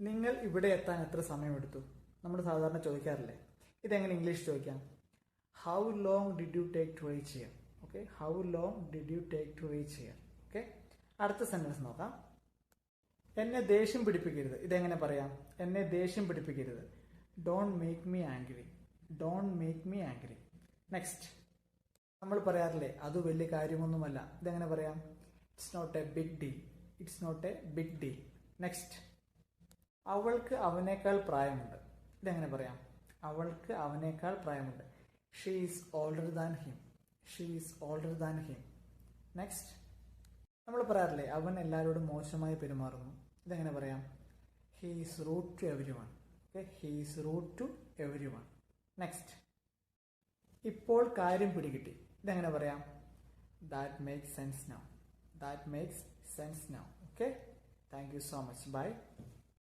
നിങ്ങൾ ഇവിടെ എത്താൻ എത്ര സമയമെടുത്തു? നമ്മൾ സാധാരണ ചോദിക്കാറില്ലേ? ഇതെങ്ങനെ ഇംഗ്ലീഷ് ചോദിക്കാം? How long did you take to reach here okay how long did you take to reach here okay അടുത്ത സെന്റൻസ് നോക്കാം. എന്നെ ദേഷ്യം പിടിപ്പിക്കരുത്. ഇതെങ്ങനെ പറയാം? എന്നെ ദേഷ്യം പിടിപ്പിക്കരുത്. Don't make me angry don't make me angry next നമ്മൾ പറയാറില്ലേ അത് വലിയ കാര്യമൊന്നുമല്ല. ഇതെങ്ങനെ പറയാം? It's not a big deal it's not a big deal next അവൾക്ക് അവനേക്കാൾ പ്രായമുണ്ട്. ഇതെങ്ങനെ പറയാം? അവൾക്ക് അവനേക്കാൾ പ്രായമുണ്ട്. She is older than him she is older than him next നമ്മൾ പറയാറില്ലേ അവൻ എല്ലാവരോടും മോശമായി പെരുമാറുന്നു. ഇതെങ്ങനെ പറയാം? He is rude to everyone okay he is rude to everyone next ഇപ്പോൾ കാര്യം പിടികിട്ടി. ഇതെങ്ങനെ പറയാം? That makes sense now that makes sense now okay thank you so much bye